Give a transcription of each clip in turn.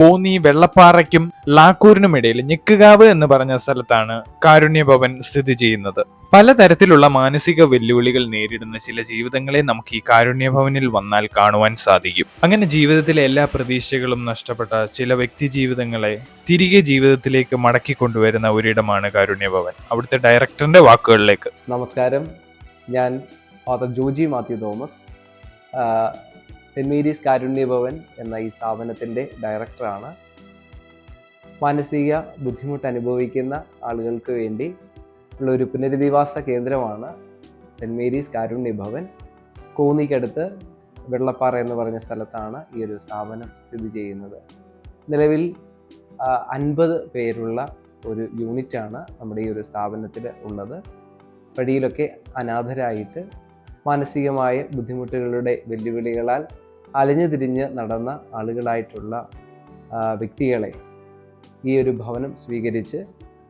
കോന്നി വെള്ളപ്പാറയ്ക്കും ലാക്കൂരിനും ഇടയിൽ ഞെക്കുകാവ് എന്ന് പറഞ്ഞ സ്ഥലത്താണ് കാരുണ്യഭവൻ സ്ഥിതി ചെയ്യുന്നത്. പലതരത്തിലുള്ള മാനസിക വെല്ലുവിളികൾ നേരിടുന്ന ചില ജീവിതങ്ങളെ നമുക്ക് ഈ കാരുണ്യഭവനിൽ വന്നാൽ കാണുവാൻ സാധിക്കും. അങ്ങനെ ജീവിതത്തിലെ എല്ലാ പ്രതീക്ഷകളും നഷ്ടപ്പെട്ട ചില വ്യക്തി ജീവിതങ്ങളെ തിരികെ ജീവിതത്തിലേക്ക് മടക്കി കൊണ്ടുവരുന്ന ഒരിടമാണ് കാരുണ്യഭവൻ. അവിടുത്തെ ഡയറക്ടറിന്റെ വാക്കുകളിലേക്ക്. നമസ്കാരം. ഞാൻ ഫാദർ ജോജി മാത്യു തോമസ്. ആ, സെന്റ് മേരീസ് കാരുണ്യഭവൻ എന്ന ഈ സ്ഥാപനത്തിന്റെ ഡയറക്ടറാണ്. മാനസിക ബുദ്ധിമുട്ട് അനുഭവിക്കുന്ന ആളുകൾക്ക് വേണ്ടി ഉള്ള ഒരു പുനരധിവാസ കേന്ദ്രമാണ് സെന്റ് മേരീസ് കാരുണ്യഭവൻ. കോന്നിക്കടുത്ത് വെള്ളപ്പാറ എന്ന് പറഞ്ഞ സ്ഥലത്താണ് ഈ ഒരു സ്ഥാപനം സ്ഥിതി ചെയ്യുന്നത്. നിലവിൽ അൻപത് പേരുള്ള ഒരു യൂണിറ്റാണ് നമ്മുടെ ഈ ഒരു സ്ഥാപനത്തിൽ ഉള്ളത്. വഴിയിലൊക്കെ അനാഥരായിട്ട് മാനസികമായ ബുദ്ധിമുട്ടുകളുടെ വെല്ലുവിളികളാൽ അലഞ്ഞു തിരിഞ്ഞ് നടന്ന ആളുകളായിട്ടുള്ള വ്യക്തികളെ ഈ ഒരു ഭവനം സ്വീകരിച്ച്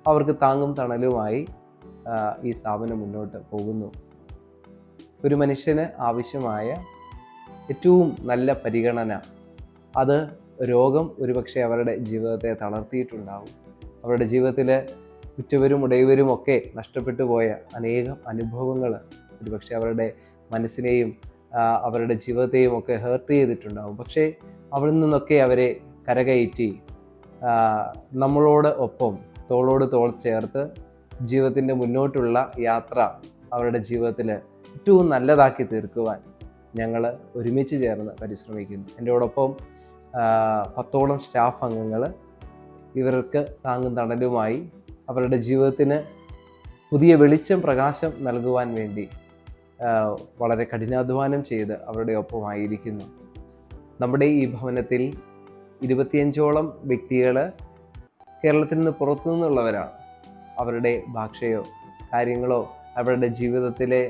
അവർക്ക് താങ്ങും തണലുമായി ഈ സ്ഥാപനം മുന്നോട്ട് പോകുന്നു. ഒരു മനുഷ്യന് ആവശ്യമായ ഏറ്റവും നല്ല പരിഗണന അത് രോഗം ഒരുപക്ഷെ അവരുടെ ജീവിതത്തെ തളർത്തിയിട്ടുണ്ടാവും. അവരുടെ ജീവിതത്തിൽ ഉറ്റവരും ഉടയവരും ഒക്കെ നഷ്ടപ്പെട്ടു പോയ അനേകം അനുഭവങ്ങൾ ഒരുപക്ഷെ അവരുടെ മനസ്സിനെയും അവരുടെ ജീവിതത്തെയും ഒക്കെ ഹേർട്ട് ചെയ്തിട്ടുണ്ടാവും. പക്ഷേ അവിടെ നിന്നൊക്കെ അവരെ കരകയറ്റി നമ്മളോട് ഒപ്പം തോളോട് തോൾ ചേർത്ത് ജീവിതത്തിന്റെ മുന്നോട്ടുള്ള യാത്ര അവരുടെ ജീവിതത്തിൽ ഏറ്റവും നല്ലതാക്കി തീർക്കുവാൻ ഞങ്ങൾ ഒരുമിച്ച് ചേർന്ന് പരിശ്രമിക്കുന്നു. എന്റെയോടൊപ്പം പത്തോളം സ്റ്റാഫ് അംഗങ്ങൾ ഇവർക്ക് താങ്ങും തണലുമായി അവരുടെ ജീവിതത്തിന് പുതിയ വെളിച്ചം പ്രകാശം നൽകുവാൻ വേണ്ടി വളരെ കഠിനാധ്വാനം ചെയ്ത് അവരുടെ ഒപ്പമായിരിക്കുന്നു. നമ്മുടെ ഈ ഭവനത്തിൽ ഇരുപത്തിയഞ്ചോളം വ്യക്തികൾ കേരളത്തിൽ നിന്ന് പുറത്തു നിന്നുള്ളവരാണ് അവരുടെ ഭാഷയോ കാര്യങ്ങളോ അവരുടെ ജീവിതത്തിലെ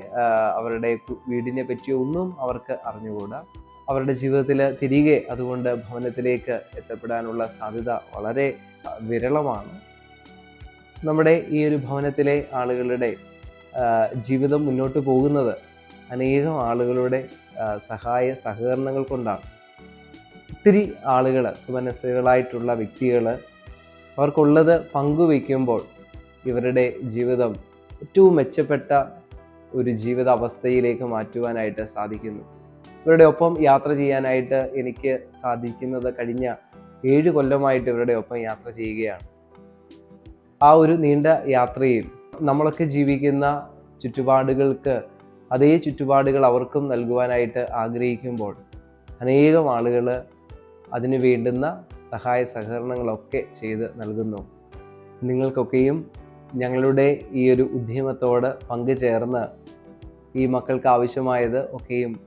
അവരുടെ വീടിനെ പറ്റിയോ ഒന്നും അവർക്ക് അറിഞ്ഞുകൂടാ. അവരുടെ ജീവിതത്തിൽ തിരികെ അതുകൊണ്ട് ഭവനത്തിലേക്ക് എത്തപ്പെടാനുള്ള സാധ്യത വളരെ വിരളമാണ്. നമ്മുടെ ഈ ഒരു ഭവനത്തിലെ ആളുകളുടെ ജീവിതം മുന്നോട്ട് പോകുന്നത് അനേകം ആളുകളുടെ സഹായ സഹകരണങ്ങൾ കൊണ്ടാണ്. ഒത്തിരി ആളുകൾ സുമനസ്സുകളായിട്ടുള്ള വ്യക്തികൾ അവർക്കുള്ളത് പങ്കുവയ്ക്കുമ്പോൾ ഇവരുടെ ജീവിതം ഏറ്റവും മെച്ചപ്പെട്ട ഒരു ജീവിത അവസ്ഥയിലേക്ക് മാറ്റുവാനായിട്ട് സാധിക്കുന്നു. ഇവരുടെ ഒപ്പം യാത്ര ചെയ്യാനായിട്ട് എനിക്ക് സാധിക്കുന്നത് കഴിഞ്ഞ ഏഴ് കൊല്ലമായിട്ട് ഇവരുടെ ഒപ്പം യാത്ര ചെയ്യുകയാണ്. ആ ഒരു നീണ്ട യാത്രയിൽ നമ്മളൊക്കെ ജീവിക്കുന്ന ചുറ്റുപാടുകൾക്ക് അതേ ചുറ്റുപാടുകൾ അവർക്കും നൽകുവാനായിട്ട് ആഗ്രഹിക്കുമ്പോൾ അനേകം ആളുകൾ അതിനു വേണ്ടുന്ന സഹായ സഹകരണങ്ങളൊക്കെ ചെയ്ത് നൽകുന്നു. നിങ്ങൾക്കൊക്കെയും ഞങ്ങളുടെ ഈ ഒരു ഉദ്യമത്തോട് പങ്കുചേർന്ന് ഈ മക്കൾക്ക് ആവശ്യമായത് ഒക്കെയും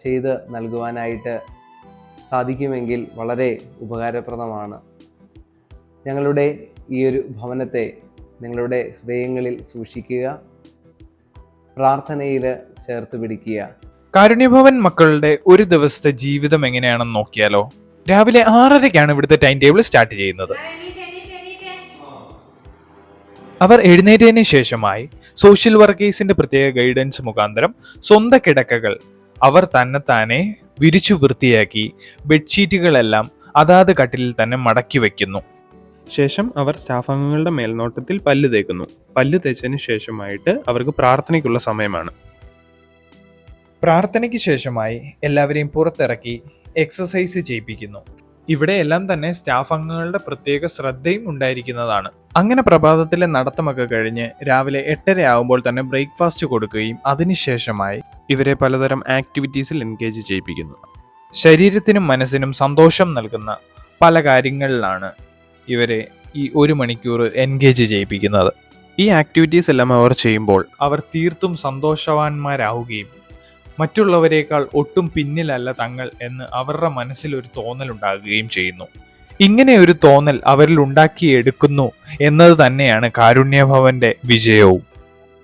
ചെയ്ത് നൽകുവാനായിട്ട് സാധിക്കുമെങ്കിൽ വളരെ ഉപകാരപ്രദമാണ്. ഞങ്ങളുടെ ഈ ഒരു ഭവനത്തെ നിങ്ങളുടെ ഹൃദയങ്ങളിൽ സൂക്ഷിക്കുക പ്രാർത്ഥനയിൽ ചേർത്ത് പിടിക്കുക. കാരുണ്യഭവൻ മക്കളുടെ ഒരു ദിവസത്തെ ജീവിതം എങ്ങനെയാണെന്ന് നോക്കിയാലോ? രാവിലെ ആറരയ്ക്കാണ് ഇവിടുത്തെ ടൈം ടേബിൾ സ്റ്റാർട്ട് ചെയ്യുന്നത്. അവർ എഴുന്നേറ്റതിന് ശേഷമായി സോഷ്യൽ വർക്കേഴ്സിന്റെ പ്രത്യേക ഗൈഡൻസ് മുഖാന്തരം സ്വന്തം കിടക്കകൾ അവർ തന്നെത്താനെ വിരിച്ചു വൃത്തിയാക്കി ബെഡ്ഷീറ്റുകളെല്ലാം അതാത് കട്ടിലിൽ തന്നെ മടക്കി വെക്കുന്നു. ശേഷം അവർ സ്റ്റാഫ് അംഗങ്ങളുടെ മേൽനോട്ടത്തിൽ പല്ല് തേക്കുന്നു. പല്ല് തേച്ചതിന് ശേഷമായിട്ട് അവർക്ക് പ്രാർത്ഥനയ്ക്കുള്ള സമയമാണ്. പ്രാർത്ഥനയ്ക്ക് ശേഷമായി എല്ലാവരെയും പുറത്തിറക്കി എക്സസൈസ് ചെയ്യിപ്പിക്കുന്നു. ഇവിടെ എല്ലാം തന്നെ സ്റ്റാഫ് അംഗങ്ങളുടെ പ്രത്യേക ശ്രദ്ധയും ഉണ്ടായിരിക്കുന്നതാണ്. അങ്ങനെ പ്രഭാതത്തിലെ നടത്തമൊക്കെ കഴിഞ്ഞ് രാവിലെ എട്ടര ആകുമ്പോൾ തന്നെ ബ്രേക്ക്ഫാസ്റ്റ് കൊടുക്കുകയും അതിനുശേഷമായി ഇവരെ പലതരം ആക്ടിവിറ്റീസിൽ എൻഗേജ് ചെയ്യിപ്പിക്കുന്നു. ശരീരത്തിനും മനസ്സിനും സന്തോഷം നൽകുന്ന പല കാര്യങ്ങളിലാണ് ഇവരെ ഈ ഒരു മണിക്കൂർ എൻഗേജ് ചെയ്യിപ്പിക്കുന്നത്. ഈ ആക്ടിവിറ്റീസ് എല്ലാം അവർ ചെയ്യുമ്പോൾ അവർ തീർത്തും സന്തോഷവാന്മാരാവുകയും മറ്റുള്ളവരെക്കാൾ ഒട്ടും പിന്നിലല്ല തങ്ങൾ എന്ന് അവരുടെ മനസ്സിൽ ഒരു തോന്നൽ ഉണ്ടാകുകയും ചെയ്യുന്നു. ഇങ്ങനെ ഒരു തോന്നൽ അവരിൽ ഉണ്ടാക്കിയെടുക്കുന്നു എന്നത് തന്നെയാണ് കാരുണ്യഭവന്റെ വിജയവും.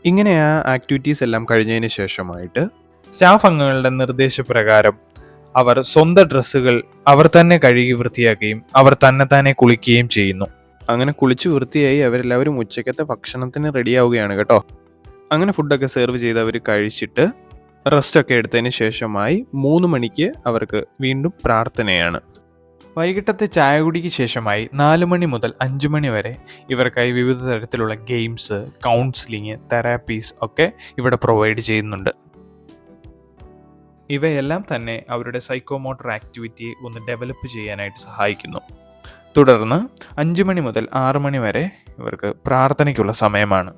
ഇങ്ങനെ ആ ആക്ടിവിറ്റീസ് എല്ലാം കഴിഞ്ഞതിന് ശേഷമായിട്ട് സ്റ്റാഫ് അംഗങ്ങളുടെ നിർദ്ദേശപ്രകാരം അവർ സ്വന്തം ഡ്രസ്സുകൾ അവർ തന്നെ കഴുകി വൃത്തിയാക്കുകയും അവർ തന്നെ തന്നെ കുളിക്കുകയും ചെയ്യുന്നു. അങ്ങനെ കുളിച്ച് വൃത്തിയായി അവരെല്ലാവരും ഉച്ചക്കത്തെ ഭക്ഷണത്തിന് റെഡിയാവുകയാണ് കേട്ടോ. അങ്ങനെ ഫുഡൊക്കെ സെർവ് ചെയ്ത് അവർ കഴിച്ചിട്ട് റെസ്റ്റ് ഒക്കെ എടുത്തതിന് ശേഷമായി മൂന്ന് മണിക്ക് അവർക്ക് വീണ്ടും പ്രാർത്ഥനയാണ്. വൈകിട്ടത്തെ ചായ കുടിക്ക് ശേഷമായി നാല് മണി മുതൽ അഞ്ച് മണി വരെ ഇവർക്കായി വിവിധ തരത്തിലുള്ള ഗെയിംസ് കൗൺസിലിംഗ് തെറാപ്പീസ് ഒക്കെ ഇവിടെ പ്രൊവൈഡ് ചെയ്യുന്നുണ്ട്. ഇവയെല്ലാം തന്നെ അവരുടെ സൈക്കോമോട്ടർ ആക്ടിവിറ്റിയെ ഒന്ന് ഡെവലപ്പ് ചെയ്യാനായിട്ട് സഹായിക്കുന്നു. തുടർന്ന് അഞ്ച് മണി മുതൽ ആറ് മണി വരെ ഇവർക്ക് പ്രാർത്ഥനയ്ക്കുള്ള സമയമാണ്.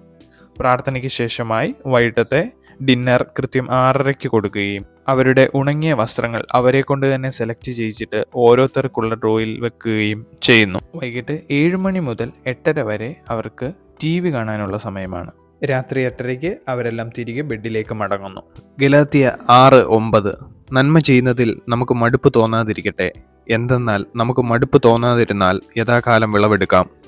പ്രാർത്ഥനയ്ക്ക് ശേഷമായി വൈകിട്ടത്തെ ഡിന്നർ കൃത്യം ആറരയ്ക്ക് കൊടുക്കുകയും അവരുടെ ഉണങ്ങിയ വസ്ത്രങ്ങൾ അവരെ കൊണ്ട് തന്നെ സെലക്ട് ചെയ്യിച്ചിട്ട് ഓരോരുത്തർക്കുള്ള ഡ്രോയിൽ വെക്കുകയും ചെയ്യുന്നു. വൈകിട്ട് ഏഴ് മണി മുതൽ എട്ടര വരെ അവർക്ക് ടി വി കാണാനുള്ള സമയമാണ്. രാത്രി എട്ടരയ്ക്ക് അവരെല്ലാം തിരികെ ബെഡിലേക്ക് മടങ്ങുന്നു. ഗലാത്തിയ ആറ് ഒമ്പത്. നന്മ ചെയ്യുന്നതിൽ നമുക്ക് മടുപ്പ് തോന്നാതിരിക്കട്ടെ. എന്തെന്നാൽ നമുക്ക് മടുപ്പ് തോന്നാതിരുന്നാൽ യഥാകാലം വിളവെടുക്കാം.